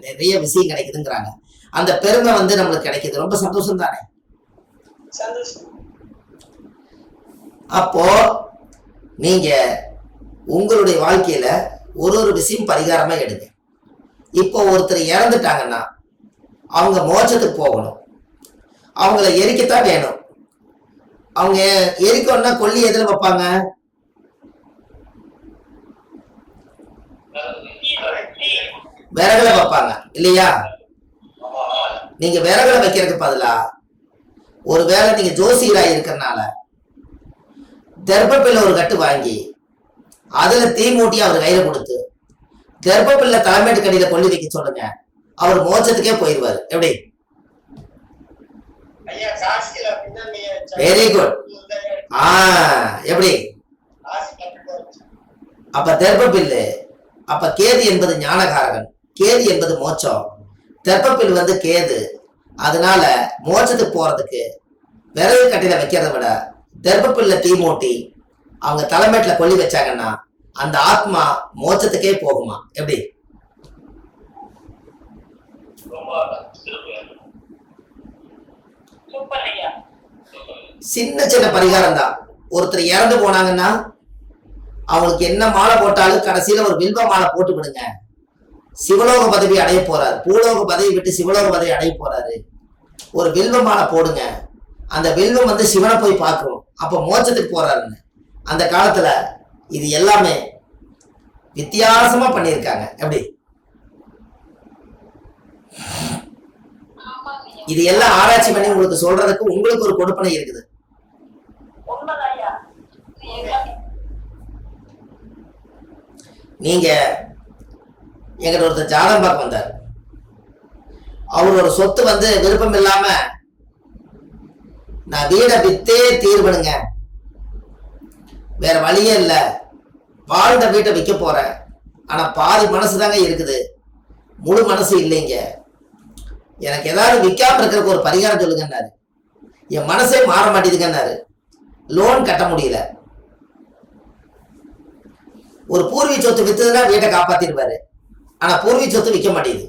நிறைய விஷயம் கிடைக்குதுங்கிறாங்க. அந்த பெருமை வந்து நம்மளுக்கு கிடைக்குது. ரொம்ப சந்தோஷம் தானே? அப்போ நீங்க உங்களுடைய வாழ்க்கையில ஒரு ஒரு விஷயம் பரிகாரமா எடுங்க. இப்போ ஒருத்தர் இறந்துட்டாங்கன்னா அவங்க மோட்சத்துக்கு போகணும். அவங்கள எரிக்கத்தான் வேணும். அவங்க எரிக்கணும்னா கொல்லி எதுல வைப்பாங்க? விறகுல வைப்பாங்க. இல்லையா? நீங்க விறகுல வைக்கிறதுக்கு பதிலா ஒருவேளை நீங்க ஜோசியரா இருக்கறனால தெர்ப்பப்பில்ல ஒரு கட்டு வாங்கி அதுல தீ மூட்டி அவர் கையில கொடுத்து தெர்ப்பப்பில்ல தலைமைட்டு கடியில கொல்லி வைக்க சொல்லுங்க. அவர் மோட்சத்துக்கே போயிடுவாரு எப்படி? Very good. ஆ எப்படி? அப்ப தெர்ப்பப்பில்லு அப்ப கேது என்பது ஞானகாரகன். கேது என்பது மோட்சம். தெப்பப்பில் வந்து கேது. அதனால மோட்சத்துக்கு போறதுக்கு விறகு கட்டில வைக்கிறத விட தெப்பப்பில்ல தீ மூட்டி அவங்க தலைமையில கொல்லி வச்சாங்கன்னா அந்த ஆத்மா மோட்சத்துக்கே போகுமா? எப்படி? சின்ன சின்ன பரிகாரம் தான் ஒருத்தர் இறந்து போனாங்கன்னா அவங்களுக்கு என்ன மாலை போட்டாலும் கடைசியில ஒரு வில்வ மாலை போட்டு விடுங்க. சிவலோக பதவி அடைய போறாரு. பூலோக பதவி விட்டு சிவலோக பதவி அடைய போறாரு. ஒரு வில்வ மாலை போடுங்க. அந்த வில்வம் வந்து சிவனை போய் பார்க்கும். அப்ப மோட்சத்துக்கு போறாருன்னு. அந்த காலத்துல இது எல்லாமே வித்தியாசமா பண்ணியிருக்காங்க. எப்படி? இது எல்லாம் ஆராய்ச்சி பண்ணி உங்களுக்கு சொல்றதுக்கு உங்களுக்கு ஒரு கொடுப்பனை இருக்குது. நீங்க எங்கிட்ட ஒருத்தர் ஜாதகம் பார்க்க வந்தார். அவரோட சொத்து வந்து விருப்பம் இல்லாம நான் வீடை வித்தே தீர்வனுங்க வேற வழியே இல்லை. வாழ்ந்த வீட்டை விற்க போறேன். ஆனா பாதி மனசு தாங்க இருக்குது. முழு மனசு இல்லைங்க. எனக்கு ஏதாவது விற்காம இருக்கிறதுக்கு ஒரு பரிகாரம் சொல்லுங்கன்னாரு. என் மனசே மாற மாட்டேதுங்கன்னாரு லோன் கட்ட முடியல. ஒரு பூர்வீக சொத்து வித்ததுன்னா வீட்டை காப்பாத்திடுவாரு. ஆனா பூர்வீக சொத்து விற்க மாட்டேங்குது.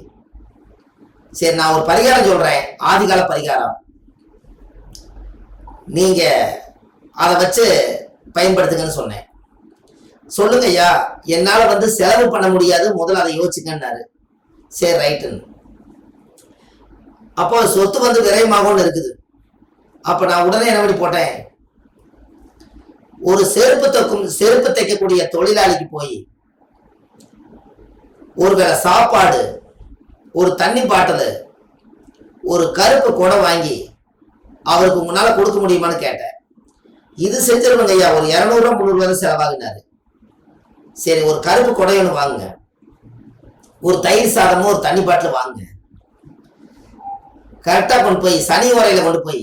சரி நான் ஒரு பரிகாரம் சொல்றேன். ஆதிகால பரிகாரம். நீங்க அதை வச்சு பயன்படுத்துங்கன்னு சொன்னேன். சொல்லுங்க ஐயா என்னால வந்து செலவு பண்ண முடியாது. முதல்ல அதை யோசிச்சுங்கன்னாரு சரி ரைட்டுன்னு. அப்போ சொத்து வந்து விரயமாகும்னு இருக்குது. அப்ப நான் உடனே என்ன பண்ணி போட்டேன்? ஒரு செருப்பு தைக்கும் செருப்பு தைக்கக்கூடிய தொழிலாளிக்கு போய் ஒரு வேளை சாப்பாடு ஒரு தண்ணி பாட்டில் ஒரு கருப்பு குடம் வாங்கி அவருக்கு உங்களால் கொடுக்க முடியுமான்னு கேட்டேன். இது செஞ்சிருவங்க ஐயா. ஒரு இரநூறுவா முந்நூறுவா தான் செலவாகினாரு. சரி ஒரு கருப்பு குடம் ஒன்று வாங்குங்க. ஒரு தயிர் சாதமும் ஒரு தண்ணி பாட்டில் வாங்குங்க. கரெக்டாக கொண்டு போய் சனி உரையில் கொண்டு போய்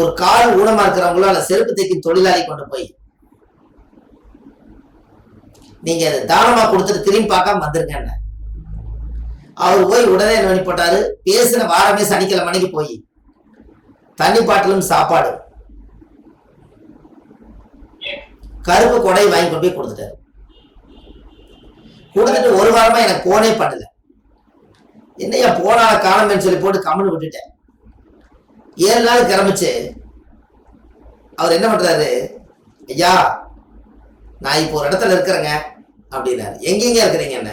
ஒரு கால் ஊனமாக இருக்கிறவங்களோ அல்ல செருப்பு தைக்கும் தொழிலாளி கொண்டு போய் நீங்க அதை தானமா கொடுத்துட்டு திரும்பி பார்க்காம வந்துருங்க அவர் போய் உடனே என்ன பண்ணி போட்டாரு? பேசின வாரமே சனிக்கிழமை மணிக்கு போய். தண்ணி பாட்டிலும் சாப்பாடு. கருப்பு கொடை வாங்கி கொண்டு போய் கொடுத்துட்டாரு. கொடுத்துட்டு ஒரு வாரமா எனக்கு போனே பண்ணல. என்னையா போனால காணமேன்னு சொல்லி போட்டு கம்முன்னு விட்டுட்டேன். ஏழு நாள் கிளம்பிச்சு. அவர் என்ன பண்றாரு? ஐயா நான் இப்போ ஒரு இடத்துல இருக்கிறேங்க அப்படின்னாரு. எங்கெங்க இருக்கிறீங்க என்ன?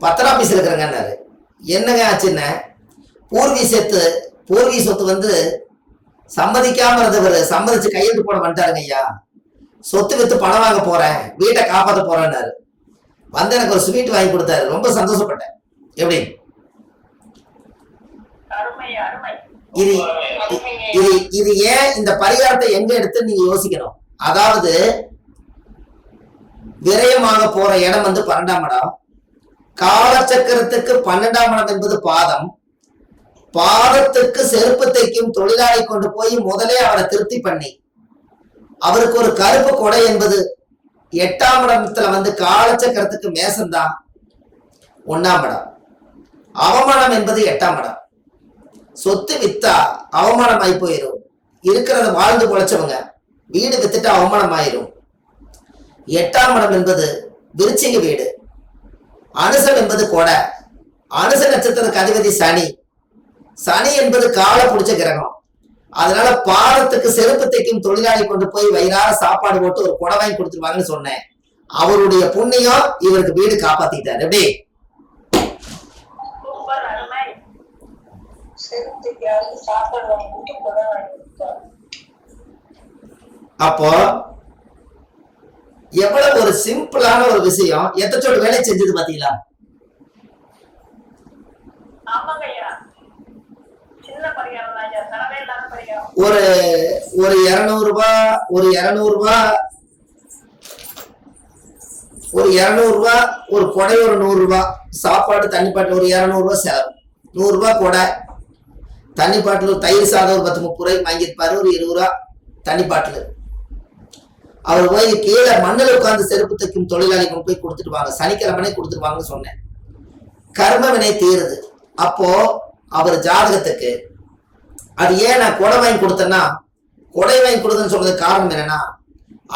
பத்திர ஆபீஸ் இருக்கிறேங்கன்னாரு. என்னங்க ஆச்சுன்னு பூர்வீ சொத்து பூர்வீ சொத்து வந்து சம்மதிக்காம இருந்தவர் சம்மதிச்சு கையெழுத்து போட வந்துட்டாருங்க ஐயா. சொத்து வித்து பணம் வாங்க போறேன் வீட்டை காப்பாத்த போறேன்னாரு. வந்து எனக்கு ஒரு ஸ்வீட் வாங்கி கொடுத்தாரு. ரொம்ப சந்தோஷப்பட்டேன். எப்படி? இது இது இது ஏன் இந்த பரிகாரத்தை எங்க எடுத்து நீங்க யோசிக்கணும்? அதாவது விரயமாக போற இடம் வந்து பன்னெண்டாம் இடம். காலச்சக்கரத்துக்கு பன்னெண்டாம் இடம் என்பது பாதம். பாதத்துக்கு செருப்பு தைக்கும் தொழிலாளி கொண்டு போய் முதலே அவரை திருப்தி பண்ணி. அவருக்கு ஒரு கருப்பு கொடை என்பது எட்டாம் இடத்துல வந்து காலச்சக்கரத்துக்கு மேசம்தான். ஒன்னாம் இடம். அவமானம் என்பது எட்டாம் இடம். சொத்து வித்தா அவமானம் ஆகி போயிடும் இருக்கிறத வாழ்ந்து பொழைச்சவங்க. வீடு வித்துட்டு அவமானம் ஆயிரும் எட்டாம் இடம் என்பது விருச்சிக வீடு. அனுசம் என்பது கொடை. அனுச நட்சத்திரத்துக்கு அதிபதி சனி. சனி என்பது காலை பிடிச்ச கிரகம். அதனால பாதத்துக்கு செருப்பு தைக்கும் தொழிலாளி கொண்டு போய் வயிறார சாப்பாடு போட்டு ஒரு கொடை வாங்கி கொடுத்துருவாங்கன்னு சொன்னேன். அவருடைய புண்ணியம் இவருக்கு வீடு காப்பாத்திட்டாரு. எப்படி? சூப்பர் அருமை செருப்புக்கு யாருக்கு சாப்பாடு வாங்கி கொடுத்து கொடை வாங்கி கொடுத்தாரு அப்போ எவ்வளவு ஒரு சிம்பிளான ஒரு விஷயம்? எத்தச்சோடு வேலை செஞ்சது பாத்தீங்களா ஒரு ஒரு இருநூறு ரூபாய் ஒரு இருநூறு ரூபாய் ஒரு இருநூறு ரூபாய் ஒரு கொடை ஒரு நூறு ரூபாய் சாப்பாடு தண்ணி பாட்டில் ஒரு இருநூறு ரூபாய் செலவு. நூறு ரூபாய் கொடை. தண்ணி பாட்டில் தயிர் சாதம் ஒரு பத்து முப்பது ரூபாய்க்கு வாங்கியிருப்பாரு. ஒரு இருபது ரூபா தண்ணி பாட்டில். அவர் போய் கீழே மண்ணில் உட்கார்ந்து செருப்பு தைக்கும் தொழிலாளி கொண்டு போய் கொடுத்துட்டு வாங்க. சனிக்கிழமனே கொடுத்துருவாங்கன்னு சொன்னேன். கர்மவினை தீருது. அப்போ அவர் ஜாதகத்துக்கு அது ஏன் நான் கொடை வாங்கி கொடுத்தேன்னா கொடை வாங்கி கொடுத்தேன்னு சொல்றதுக்கு காரணம் என்னன்னா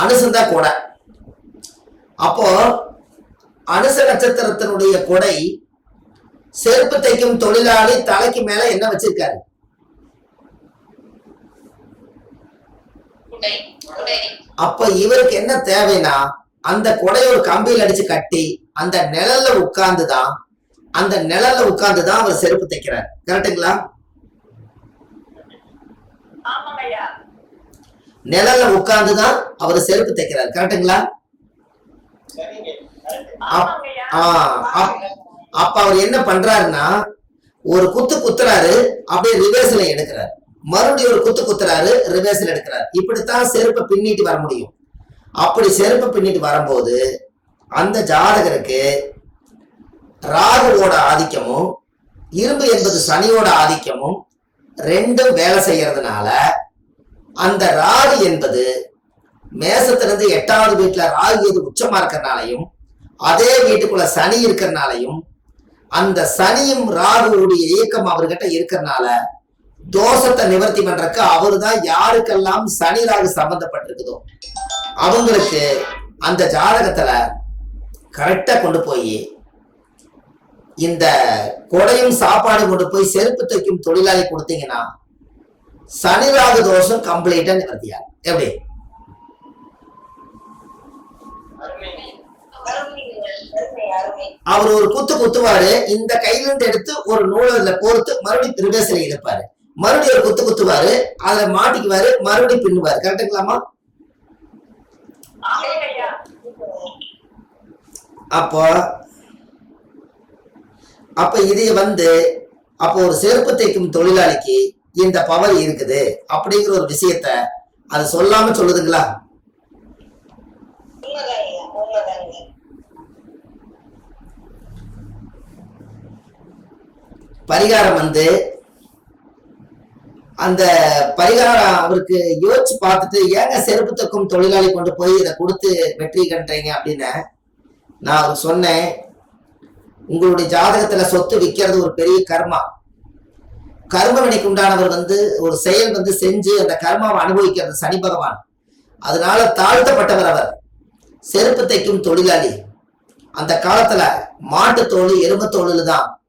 அனுசந்தா கொடை. அப்போ அனுச நட்சத்திரத்தினுடைய கொடை செருப்பு தைக்கும் தொழிலாளி தலைக்கு மேல என்ன வச்சிருக்காரு குடை குடை அப்ப இவருக்கு என்ன தேவைன்னா அந்த கொடையை ஒரு கம்பியில் அடிச்சு கட்டி அந்த நிழல்ல உட்கார்ந்துதான் அந்த நிழல்ல உட்கார்ந்துதான் அவர் செருப்பு தைக்கிறார். கரெக்டுங்களா நிழல்ல உட்கார்ந்துதான் அவர் செருப்பு தைக்கிறார். கரெக்டுங்களா அப்ப அவர் என்ன பண்றாருன்னா ஒரு குத்து குத்துறாரு அப்படியே ரிவர்ஸ்ல எடுக்கிறார். மறுபடியும் ஒரு குத்து குத்துறாரு ரிவர்ஸ்ல எடுக்கிறார். இப்படித்தான் செருப்பை பின்னிட்டு வர முடியும். அப்படி செருப்பை பின்னிட்டு வரும்போது அந்த ஜாதகருக்கு ராகுவோட ஆதிக்கமும் இரும்பு என்பது சனியோட ஆதிக்கமும் ரெண்டும் வேலை செய்யறதுனால அந்த ராகு என்பது மேசத்திலிருந்து எட்டாவது வீட்டுல ராகு எது உச்சமா இருக்கிறனாலையும் அதே வீட்டுக்குள்ள சனி இருக்கிறனாலையும் அந்த சனியும் ராகுவுடைய இயக்கம் அவர்கிட்ட இருக்கிறனால தோஷத்தை நிவர்த்தி பண்றக்கு அவரு தான் யாருக்கெல்லாம் சனி ராகு சம்பந்தப்பட்டிருக்குதோ அவங்களுக்கு அந்த ஜாதகத்துல கரெக்டா கொண்டு போய் இந்த கொடையும் சாப்பாடு கொண்டு போய் செருப்பு தைக்கும் தொழிலாளி கொடுத்தீங்கன்னா சனி ராகு தோஷம் கம்ப்ளீட்டா நிவர்த்தியாகும் எப்படி? அவர் ஒரு குத்து குத்துவாரு இந்த கையிலிருந்து எடுத்து ஒரு நூலில் கோர்த்து மறுபடியும் ரிவர்ஸ்ல இருப்பாரு. மறுபடியும் ஒரு குத்து குத்துவாரு. அதுல மாட்டிக்குவாரு மறுபடியும் பின்னுவாரு. கரெக்டுங்களாமா அப்போ அப்ப இது வந்து அப்போ ஒரு செருப்பு தைக்கும் தொழிலாளிக்கு இந்த பவர் இருக்குது. அப்படிங்கிற ஒரு விஷயத்த அது சொல்லாம சொல்லுதுங்களா? பரிகாரம் வந்து அந்த பரிகாரம் அவருக்கு யோசிச்சு பார்த்துட்டு ஏங்க செருப்பு தைக்கும் தொழிலாளி கொண்டு போய் இதை கொடுத்து வெற்றி கண்டீங்க? அப்படின்னு நான் அவருக்கு சொன்னேன். உங்களுடைய ஜாதகத்துல சொத்து விற்கிறது ஒரு பெரிய கர்மா. கர்ம வினைக்கு உண்டானவர் வந்து ஒரு செயல் வந்து செஞ்சு அந்த கர்மாவை அனுபவிக்கிறது சனி பகவான். அதனால தாழ்த்தப்பட்டவர் அவர். செருப்பு தைக்கும் தொழிலாளி. அந்த காலத்துல மாட்டுத்தோல் எருமத்தோல் தான்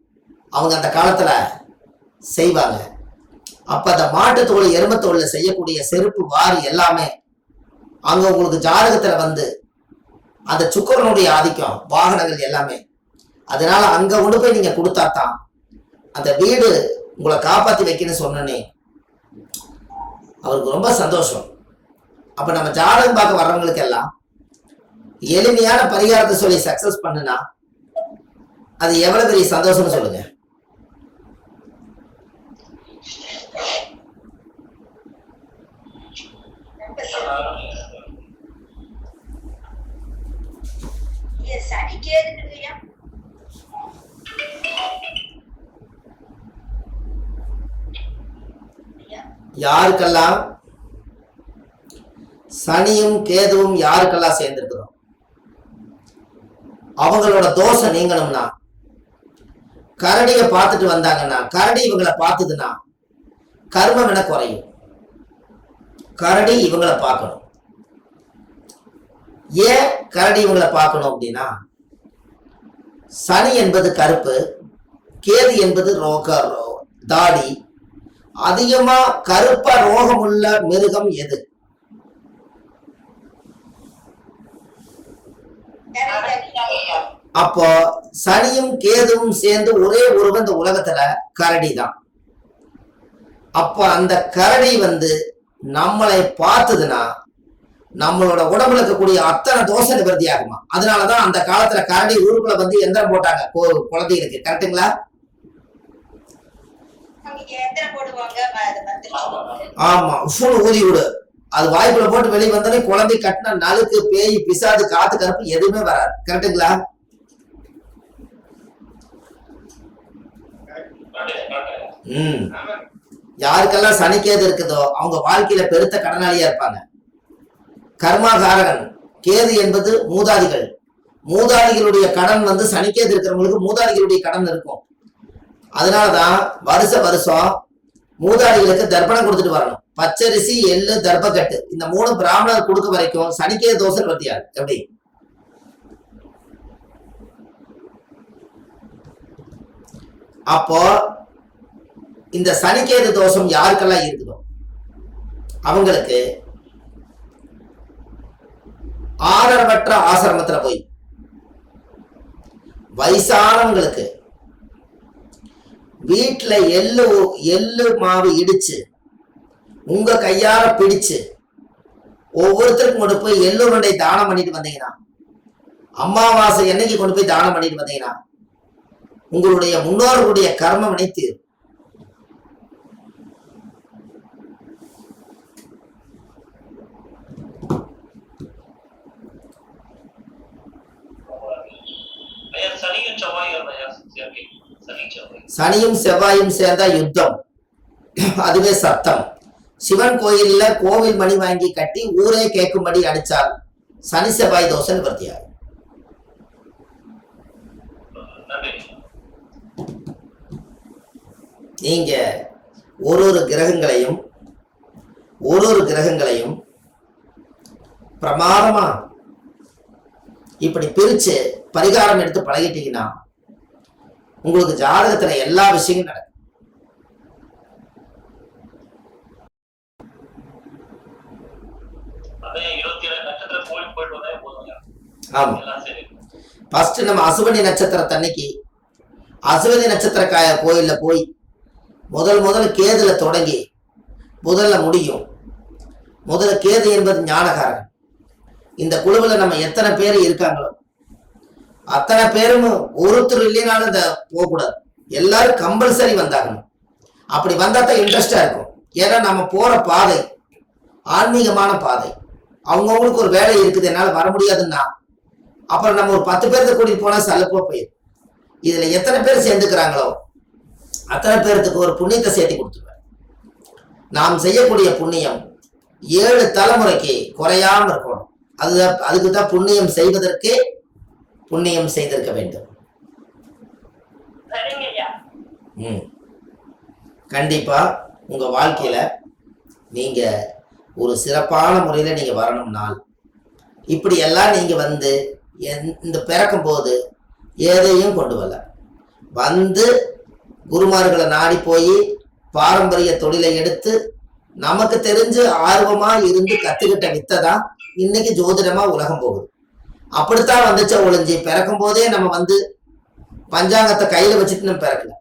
அவங்க அந்த காலத்துல செய்வாங்க. அப்ப அந்த மாட்டுத்தோல் எருமத்தோல்ல செய்யக்கூடிய செருப்பு வாரி எல்லாமே அங்க உங்களுக்கு ஜாதகத்துல வந்து அந்த சுக்கரனுடைய ஆதிக்கம் வாகனங்கள் எல்லாமே. அதனால அங்க கொண்டு போய் நீங்க கொடுத்தா தான் அந்த வீடு உங்களை காப்பாத்தி வைக்கணும்னு சொன்னனே. அவருக்கு ரொம்ப சந்தோஷம். அப்ப நம்ம ஜாதகம் பார்க்க வர்றவங்களுக்கு எல்லாம் எளிமையான பரிகாரத்தை சொல்லி சக்சஸ் பண்ணுனா அது எவ்வளவு பெரிய சந்தோஷம்னு சொல்லுங்க ஐயா சனி கேதுக்கு இல்லையா ஐயா யாருக்கெல்லாம் சனியும் கேதுவும் யாருக்கெல்லாம் சேர்ந்திருக்கிறோம்? அவங்களோட தோஷம் நீங்கணும்னா கரடிய பார்த்துட்டு வந்தாங்கன்னா கரடி இவங்களை பார்த்துதுன்னா கர்மம் என குறையும். கரடி இவங்களை பார்க்கணும். ஏன் கரடி இவங்களை பார்க்கணும் அப்படின்னா சனி என்பது கருப்பு கேது என்பது ரோக ரோ- தாடி. அதிகமா கருப்பா ரோகம் உள்ள மிருகம் எது? அப்போ சனியும் கேதுவும் சேர்ந்து ஒரே உருவம் இந்த உலகத்துல கரடி தான் அப்போ அந்த கரடி வந்து நம்மளை பார்த்ததுன்னா நம்மளோட உடம்புல இருக்கக்கூடிய அத்தனை தோஷ நிவர்த்தி ஆகுமா? அதனாலதான் அந்த காலத்துல கரடி ஊருக்குள்ள வந்து எந்திரம் போட்டாங்க. கு- குழந்தைகளுக்கு. கரெக்டுங்களா ஆமா. உஃப்னு ஊதி விடு. அது வாய்ப்புல போட்டு வெளியே வந்தாலே குழந்தை கட்டின நலுக்கு பேய் பிசாது காத்து கருப்பு எதுவுமே வராது. கரெக்டுங்களா ம். யாருக்கெல்லாம் சனிக்கேது இருக்குதோ அவங்க வாழ்க்கையில பெருத்த கடனாளியா இருப்பாங்க. கர்மாகாரகன். கேது என்பது மூதாதிகள். மூதாதிகளுடைய கடன் வந்து சனிக்கேது இருக்கிறவங்களுக்கு மூதாதிகளுடைய கடன் இருக்கும். அதனாலதான் வருஷ வருஷம் மூதாதிகளுக்கு தர்ப்பணம் கொடுத்துட்டு வரணும். பச்சரிசி எள்ளு தர்ப்பக்கட்டு. இந்த மூணு பிராமணர் கொடுக்க வரைக்கும் சனிக்கேது தோசை பத்தியாது எப்படி? அப்போ இந்த சனிக்கேது தோஷம் யாருக்கெல்லாம் இருக்குதோ? அவங்களுக்கு ஆதரவற்ற ஆசிரமத்துல போய் வயசானவங்களுக்கு வீட்டுல எள்ளு எள்ளு மாவு இடிச்சு உங்க கையால பிடிச்சு ஒவ்வொருத்தருக்கும் கொண்டு போய் எள்ளு உருண்டை தானம் பண்ணிட்டு வந்தீங்கன்னா அமாவாசை என்னைக்கு கொண்டு போய் தானம் பண்ணிட்டு வந்தீங்கன்னா உங்களுடைய முன்னோர்களுடைய கர்மம் வினைத்து ஐயா சனியும் செவ்வாயும் ஐயா சேர்க்கை சனி செவ்வாய் சனியும் செவ்வாயும் சேர்ந்தா யுத்தம். அதுவே சத்தம். சிவன் கோயில்ல கோவில் மணி வாங்கி கட்டி ஊரே கேட்கும்படி அடிச்சால் சனி செவ்வாய் தோசை நிவர்த்தியாகும். நீங்க ஒரு ஒரு கிரகங்களையும் ஒரு ஒரு கிரகங்களையும் பிரமாதமா இப்படி பிரிச்சு பரிகாரம் எடுத்து பழகிட்டீங்கன்னா உங்களுக்கு ஜாதகத்துல எல்லா விஷயங்களும் நடக்கும். ஆமா. ஃபர்ஸ்ட் நம்ம அசுவனி நட்சத்திரத்தன்னைக்கு அசுவனி நட்சத்திர காய கோயில்ல போய் முதல் முதல் கேதுல தொடங்கி முதல்ல முடியும். முதல்ல கேது என்பது ஞானகாரன் இந்த குழுவில் நம்ம எத்தனை பேர் இருக்காங்களோ அத்தனை பேரும் ஒருத்தர் இல்லைனாலும் இந்த போகக்கூடாது. எல்லாரும் கம்பல்சரி வந்தாகணும். அப்படி வந்தா தான் இன்ட்ரெஸ்டா இருக்கும். ஏன்னா நம்ம போற பாதை ஆன்மீகமான பாதை. அவங்கவுங்களுக்கு ஒரு வேலை இருக்குது என்னால் வர முடியாதுன்னா அப்புறம் நம்ம ஒரு பத்து பேர்த்த கூட்டிட்டு போனா சலுப்போ போயிடும். இதுல எத்தனை பேர் சேர்ந்துக்கிறாங்களோ அத்தனை பேர்த்துக்கு ஒரு புண்ணியத்தை சேர்த்து கொடுத்துருவேன் நாம் செய்யக்கூடிய புண்ணியம் ஏழு தலைமுறைக்கு குறையாம இருக்கணும். அதுதான் அதுக்கு தான் புண்ணியம் செய்வதற்கே புண்ணியம் செய்திருக்க வேண்டும். ம். கண்டிப்பா உங்க வாழ்க்கையில நீங்க ஒரு சிறப்பான முறையில நீங்க வரணும்னால் இப்படி எல்லாம் நீங்க வந்து இந்த பிறக்கும் போது எதையும் கொண்டு வரல. வந்து குருமார்களை நாடி போய் பாரம்பரிய தொழிலை எடுத்து நமக்கு தெரிஞ்சு ஆர்வமா இருந்து கத்துக்கிட்ட வித்தை தான் இன்னைக்கு ஜோதிடமா உலகம் போகுது. அப்படித்தான் வந்துச்ச ஒழிஞ்சு. பிறக்கும் போதே நம்ம வந்து பஞ்சாங்கத்தை கையில வச்சுட்டு நம்ம பிறக்கல.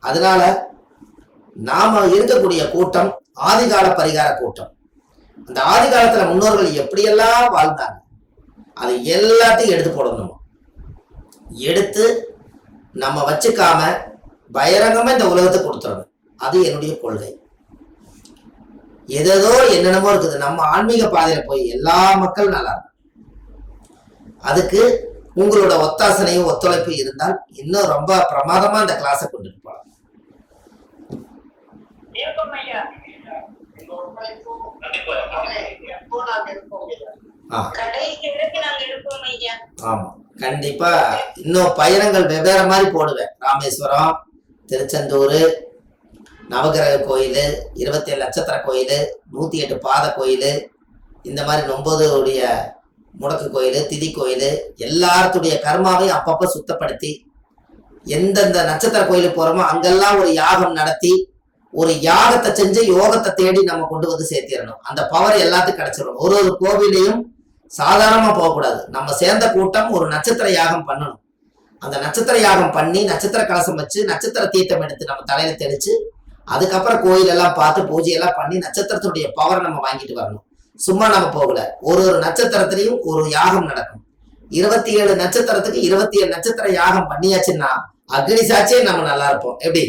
அதனால நாம இருக்கக்கூடிய கூட்டம் ஆதிகால பரிகார கூட்டம். அந்த ஆதி காலத்துல முன்னோர்கள் எப்படியெல்லாம் வாழ்ந்தாங்க? அதை எல்லாத்தையும் எடுத்து போடணும்? எடுத்து நம்ம வச்சுக்காம பகிரங்கமா இந்த உலகத்தை கொடுத்துடணும். அது என்னுடைய கொள்கை. எதேதோ என்னென்னமோ இருக்குது. நம்ம ஆன்மீக பாதையில போய் எல்லா மக்களும் நல்லா இருக்கும் அதுக்கு உங்களோட ஒத்தாசனையும் ஒத்துழைப்பும் இருந்தால் இன்னும் ரொம்ப பிரமாதமா இந்த கிளாஸை கொண்டுட்டு போகலாம் ஆமா. கண்டிப்பா இன்னும் பயணங்கள் வெவ்வேறு மாதிரி போடுவேன். ராமேஸ்வரம் திருச்செந்தூர் நவகிரக கோயில் இருபத்தி ஏழு நட்சத்திர கோயில் நூத்தி எட்டு பாத கோயில் இந்த மாதிரி ஒன்பதுடைய முடக்கு கோயில் திதி கோயில் எல்லாத்துடைய கர்மாவையும் அப்பப்போ சுத்தப்படுத்தி எந்தெந்த நட்சத்திர கோயிலுக்கு போறோமோ அங்கெல்லாம் ஒரு யாகம் நடத்தி ஒரு யாகத்தை செஞ்சு யோகத்தை தேடி நம்ம கொண்டு வந்து சேர்த்திடணும். அந்த பவர் எல்லாத்துக்கும் கிடைச்சிடும் ஒரு ஒரு கோவிலையும் சாதாரணமா போகக்கூடாது. நம்ம சேர்ந்த கூட்டம் ஒரு நட்சத்திர யாகம் பண்ணணும். அந்த நட்சத்திர யாகம் பண்ணி நட்சத்திர கலசம் வச்சு நட்சத்திர தீர்த்தம் எடுத்து நம்ம தலையில தெளிச்சு அதுக்கப்புறம் கோயிலெல்லாம் பார்த்து பூஜையெல்லாம் பண்ணி நட்சத்திரத்துடைய பவர் நம்ம வாங்கிட்டு வரணும். சும்மா நம்ம போகல. ஒரு ஒரு நட்சத்திரத்திலையும் ஒரு யாகம் நடக்கும். இருபத்தி ஏழு நட்சத்திரத்துக்கு இருபத்தி ஏழு நட்சத்திர யாகம் பண்ணியாச்சுன்னா அக்னி சாட்சியே நம்ம நல்லா இருப்போம். எப்படி?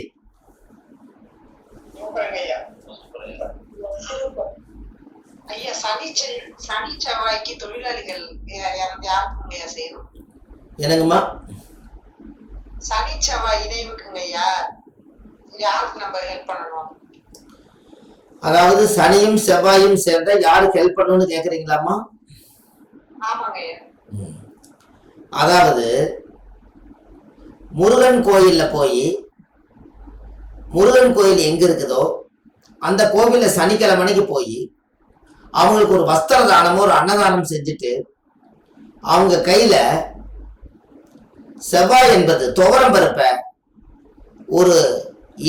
எனக்குமா சனி செவ்வாய் இணைவுக்குங்க ஐயா யாருக்கு நம்ம ஹெல்ப் பண்ணணும்? அதாவது சனியும் செவ்வாயும் சேர்ந்த யாருக்கு ஹெல்ப் பண்ணணும்னு கேக்குறீங்களாமா அதாவது முருகன் கோயில்ல போய் முருகன் கோயில் எங்க இருக்குதோ அந்த கோவில்ல சனிக்கிழமைக்கு போய் அவங்களுக்கு ஒரு வஸ்திர தானமோ ஒரு அன்னதானம் செஞ்சுட்டு அவங்க கையில செவ்வாய் என்பது துவரம் பருப்பை ஒரு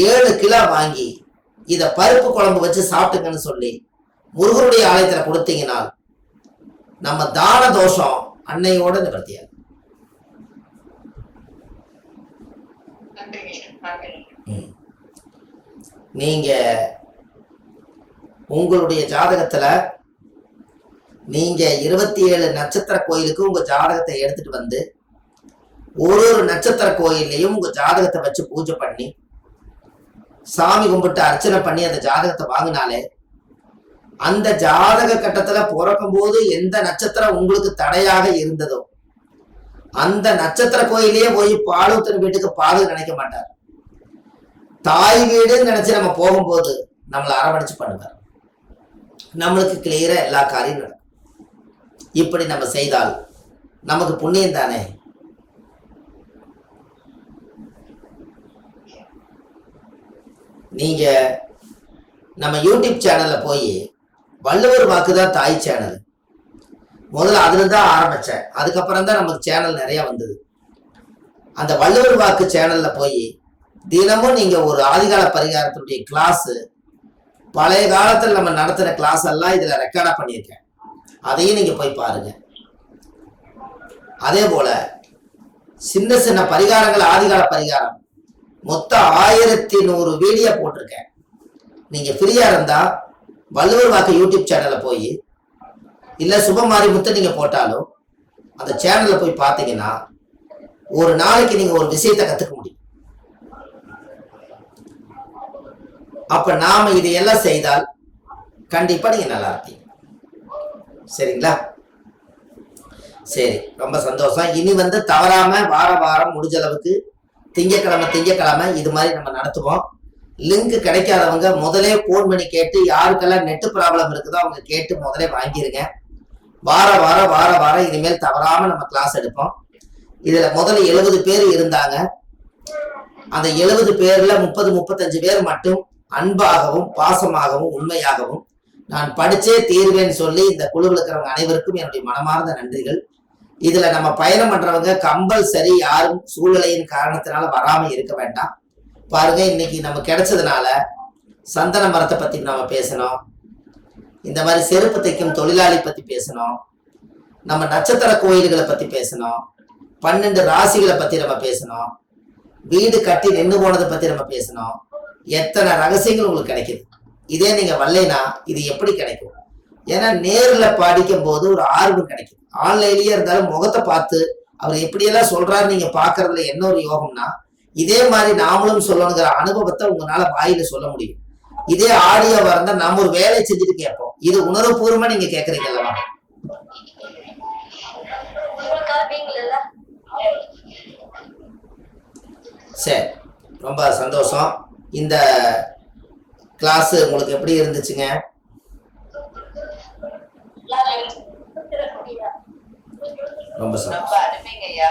ஏழு கிலோ வாங்கி இத பருப்பு குழம்பு வச்சு சாப்பிட்டுங்கன்னு சொல்லி முருகனுடைய ஆலயத்துல கொடுத்தீங்கன்னா நம்ம தான தோஷம் அன்னையோட ம். நீங்க உங்களுடைய ஜாதகத்துல நீங்க இருபத்தி ஏழு நட்சத்திர கோயிலுக்கு உங்க ஜாதகத்தை எடுத்துட்டு வந்து ஒரு ஒரு நட்சத்திர கோயில்லையும் உங்க ஜாதகத்தை வச்சு பூஜை பண்ணி சாமி கும்பிட்டு அர்ச்சனை பண்ணி அந்த ஜாதகத்தை வாங்கினாலே அந்த ஜாதக கட்டத்துல பிறக்கும் போது எந்த நட்சத்திரம் உங்களுக்கு தடையாக இருந்ததோ அந்த நட்சத்திர கோயிலே போய் பாலூத்தன் வீட்டுக்கு பாலு நினைக்க மாட்டார். தாய் வீடுன்னு நினைச்சு நம்ம போகும்போது நம்மளை அரவணைச்சு பண்ணுவார். நம்மளுக்கு கிளியரா எல்லா காரியம் நடக்கும். இப்படி நம்ம செய்தால் நமக்கு புண்ணியம் தானே? நீங்கள் நம்ம யூடியூப் சேனலில் போய் வள்ளுவர் வாக்கு தான் தாய் சேனல். முதல்ல அதுல தான் ஆரம்பித்தேன் அதுக்கப்புறம் தான் நமக்கு சேனல் நிறைய வந்தது. அந்த வள்ளுவர் வாக்கு சேனலில் போய் தினமும் நீங்கள் ஒரு ஆதிகால பரிகாரத்தினுடைய கிளாஸு பழைய காலத்தில் நம்ம நடத்துகிற கிளாஸ் எல்லாம் இதில் ரெக்கார்டாக பண்ணியிருக்கேன். அதையும் நீங்கள் போய் பாருங்கள் அதே போல் சின்ன சின்ன பரிகாரங்கள் ஆதிகால பரிகாரம். மொத்தம் ஆயிரத்தி நூறு வீடியோ போட்டிருக்கேன். நீங்க ஃப்ரீயா இருந்தா வள்ளுவர் வாக்கு யூடியூப் சேனல்ல போய் இல்ல சுபமாரி முத்து நீங்க போட்டாலும் அந்த சேனல்ல போய் பார்த்தீங்கன்னா ஒரு நாளைக்கு நீங்க ஒரு விஷயத்தை கத்துக்க முடியும். அப்ப நாம இதையெல்லாம் செய்தால் கண்டிப்பா நீங்க நல்லா இருப்பீங்க. சரிங்களா? சரி ரொம்ப சந்தோஷம். இனி வந்து தவறாம வார வாரம் முடிஞ்ச அளவுக்கு திங்கக்கிழமை திங்கக்கிழமை இது மாதிரி நம்ம நடத்துவோம். லிங்க் கிடைக்காதவங்க முதலே ஃபோன் பண்ணி கேட்டு யாருக்கெல்லாம் நெட் ப்ராப்ளம் இருக்குதோ அவங்க கேட்டு முதலே வாங்கிருங்க. வார வாரம் வார வாரம் இனிமேல் தவறாம நம்ம கிளாஸ் எடுப்போம். இதுல முதல்ல எழுபது பேர் இருந்தாங்க. அந்த எழுபது பேர்ல முப்பது முப்பத்தஞ்சு பேர் மட்டும் அன்பாகவும் பாசமாகவும் உண்மையாகவும் நான் படிச்சே தீர்வேன்னு சொல்லி இந்த குழுவில் இருக்கிறவங்க அனைவருக்கும் என்னுடைய மனமார்ந்த நன்றிகள். இதுல நம்ம பயணம் பண்றவங்க கம்பல்சரி யாரும் சூழ்நிலையின் காரணத்தினால வராம இருக்க வேண்டாம். பாருங்க இன்னைக்கு நம்ம கிடைச்சதுனால சந்தன மரத்தை பத்தி நம்ம பேசணும். இந்த மாதிரி செருப்பு தைக்கும் தொழிலாளி பத்தி பேசணும். நம்ம நட்சத்திர கோயில்களை பத்தி பேசணும். பன்னெண்டு ராசிகளை பத்தி நம்ம பேசணும். வீடு கட்டி நின்று போனதை பத்தி நம்ம பேசணும். எத்தனை ரகசியங்கள் உங்களுக்கு கிடைக்குது? இதே நீங்க வரலைன்னா இது எப்படி கிடைக்கும்? ஏன்னா நேரில் படிக்கும் போது ஒரு ஆர்வம் கிடைக்கும். ஆன்லைன்லயே இருந்தாலும் முகத்தை பார்த்து அவர் எப்படியெல்லாம் சொல்றாரு நீங்க பாக்குறதுல என்ன ஒரு யோகம்னா இதே மாதிரி நாமளும் சொல்லணுங்கிற அனுபவத்தை உங்களால வாயில சொல்ல முடியும். இதே ஆடியோவா இருந்தா நம்ம ஒரு வேலையை செஞ்சுட்டு கேட்போம். இது உணர்வுபூர்வமா நீங்க கேக்குறீங்க அல்லவா சரி ரொம்ப சந்தோஷம். இந்த கிளாஸ் உங்களுக்கு எப்படி இருந்துச்சுங்க? ரொம்ப ரொம்ப அருமைங்க ஐயா.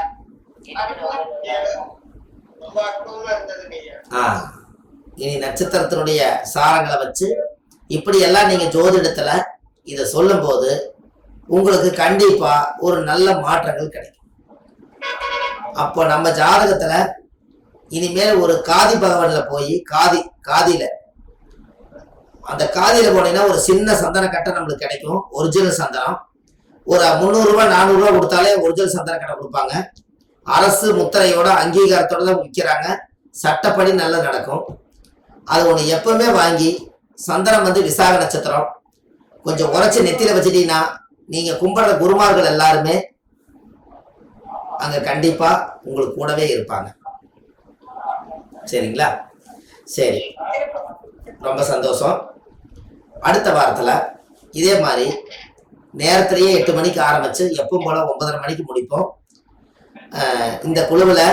இனி நட்சத்திரத்தினுடைய சாரங்களை வச்சு இப்படி எல்லாம் நீங்க ஜோதிடத்துல இத சொல்லும்போது உங்களுக்கு கண்டிப்பா ஒரு நல்ல மாற்றங்கள் கிடைக்கும். அப்போ நம்ம ஜாதகத்துல இனிமேல் ஒரு காதி பகவான்ல போய் காதி காதியில அந்த காதியில போனீங்கன்னா ஒரு சின்ன சந்தன கட்டை நம்மளுக்கு கிடைக்கும். ஒரிஜினல் சந்தனம். ஒரு முந்நூறு ரூபாய் நானூறு ரூபாய் கொடுத்தாலே ஒரிஜினல் சந்தன கட்டை கொடுப்பாங்க. அரசு முத்திரையோட அங்கீகாரத்தோட தான் விற்கிறாங்க சட்டப்படி நல்லா நடக்கும். அது ஒன்று எப்பவுமே வாங்கி சந்தனம் வந்து விசாக நட்சத்திரம். கொஞ்சம் உரைச்சி நெத்தியில வச்சுட்டீங்கன்னா நீங்க கும்பிடுற குருமார்கள் எல்லாருமே அங்க கண்டிப்பா உங்களுக்கு கூடவே இருப்பாங்க. சரிங்களா? சரி. ரொம்ப சந்தோஷம். அடுத்த வாரத்துல இதே மாதிரி நேரத்திலேயே எட்டு மணிக்கு ஆரம்பிச்சு எப்பவும் போல ஒன்பதரை மணிக்கு முடிப்போம். இந்த குழுவில்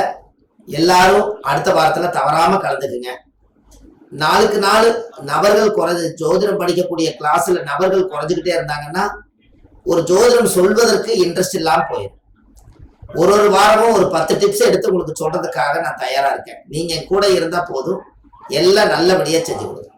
எல்லாரும் அடுத்த வாரத்தில் தவறாம கலந்துக்குங்க. நாளுக்கு நாள் நபர்கள் குறைஞ்சு ஜோதிடம் படிக்கக்கூடிய கிளாஸ்ல நபர்கள் குறைஞ்சுக்கிட்டே இருந்தாங்கன்னா ஒரு ஜோதிடம் சொல்வதற்கு இன்ட்ரெஸ்ட் இல்லாமல் போயிடும். ஒரு ஒரு வாரமும் ஒரு பத்து டிப்ஸ் எடுத்து உங்களுக்கு சொல்றதுக்காக நான் தயாரா இருக்கேன். நீங்க கூட இருந்தா போதும். எல்லாம் நல்லபடியா செஞ்சு கொடுங்க.